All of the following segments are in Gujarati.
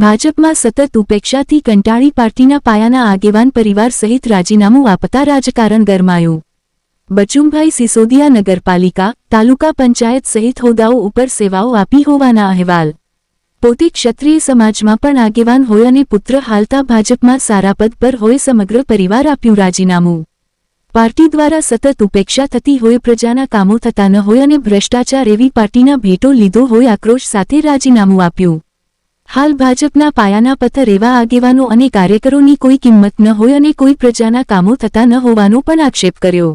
ભાજપમાં સતત ઉપેક્ષાથી કંટાળી પાર્ટીના પાયાના આગેવાન પરિવાર સહિત રાજીનામું આપતા રાજકારણ ગરમાયું. બચુમભાઈ સિસોદિયા નગરપાલિકા, તાલુકા પંચાયત સહિત હોદ્દાઓ ઉપર સેવાઓ આપી હોવાના અહેવાલ. પોતે ક્ષત્રિય સમાજમાં પણ આગેવાન હોય અને પુત્ર હાલતા ભાજપમાં સારા પદ પર હોય સમગ્ર પરિવાર આપ્યું રાજીનામું. પાર્ટી દ્વારા સતત ઉપેક્ષા થતી હોય, પ્રજાના કામો થતા ન હોય અને ભ્રષ્ટાચાર એવી પાર્ટીના ભેટો લીધો હોય આક્રોશ સાથે રાજીનામું આપ્યું. હાલ ભાજપના પાયાના પથ્થર એવા આગેવાનો અને કાર્યકરોની કોઈ કિંમત ન હોય અને કોઈ પ્રજાના કામો થતા ન હોવાનો પણ આક્ષેપ કર્યો.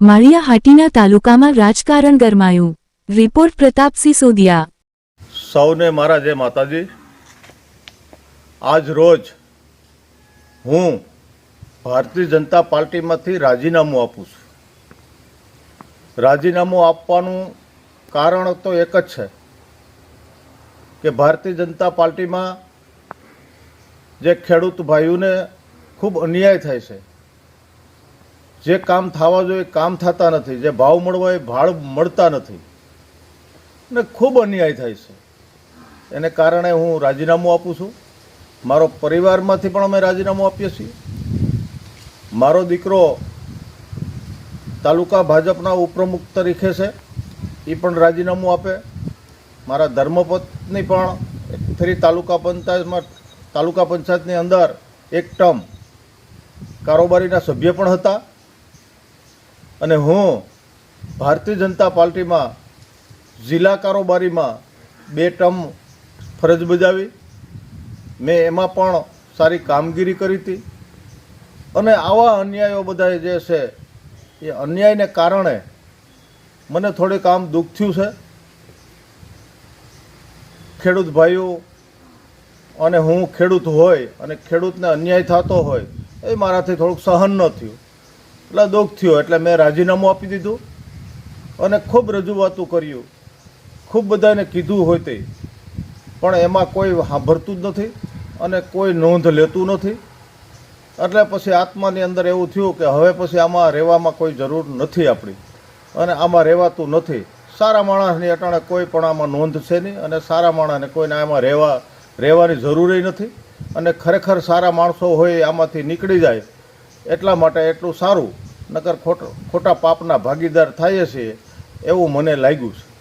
માળિયા હાટીના તાલુકામાં રાજકારણ ગરમાયું. રિપોર્ટ પ્રતાપસિંહ સોદિયા. સૌને મારા જય માતાજી. આજ રોજ હું ભારતીય જનતા પાર્ટીમાંથી રાજીનામું આપું છું. રાજીનામું આપવાનું કારણ તો એક જ છે. કે ભારતીય જનતા પાર્ટીમાં જે ખેડૂત ભાઈઓને ખૂબ અન્યાય થાય છે, જે કામ થવા જોઈએ કામ થતા નથી, જે ભાવ મળવા એ ભાવ મળતા નથી, ને ખૂબ અન્યાય થાય છે. એને કારણે હું રાજીનામું આપું છું. મારો પરિવારમાંથી પણ અમે રાજીનામું આપીએ છીએ. મારો દીકરો તાલુકા ભાજપના ઉપપ્રમુખ તરીકે છે એ પણ રાજીનામું આપે. મારા ધર્મપત્ની પણ ફરી તાલુકા પંચાયતમાં, તાલુકા પંચાયતની અંદર એક ટર્મ કારોબારીના સભ્ય પણ હતા. અને હું ભારતીય જનતા પાર્ટીમાં જિલ્લા કારોબારીમાં બે ટર્મ ફરજ બજાવી. મેં એમાં પણ સારી કામગીરી કરી હતી. અને આવા અન્યાયો બધા જે છે, એ અન્યાયને કારણે મને થોડીક આમ દુઃખ થયું છે. ખેડૂત ભાઈઓ અને હું ખેડૂત હોય અને ખેડૂતને અન્યાય થતો હોય, એ મારાથી થોડુંક સહન ન થયું. એટલે દુઃખ થયું, એટલે મેં રાજીનામું આપી દીધું અને ખૂબ રજૂઆતો કર્યું. ખૂબ બધાને કીધું હોય તે. પણ એમાં કોઈ સાંભળતું જ નથી અને કોઈ નોંધ લેતું નથી. એટલે પછી આત્માની અંદર એવું થયું કે હવે પછી આમાં રહેવામાં કોઈ જરૂર નથી આપણી. અને આમાં રહેવાતું નથી. સારા માણસની અટાણે કોઈ પણ આમાં નોંધ છે નહીં અને સારા માણસને કોઈને આમાં રહેવા રહેવાની જરૂરી નથી. અને ખરેખર સારા માણસો હોય આમાંથી નીકળી જાય એટલા માટે એટલું સારું. નકર ખોટ પાપના ભાગીદાર થાય છે એવું મને લાગ્યું છે.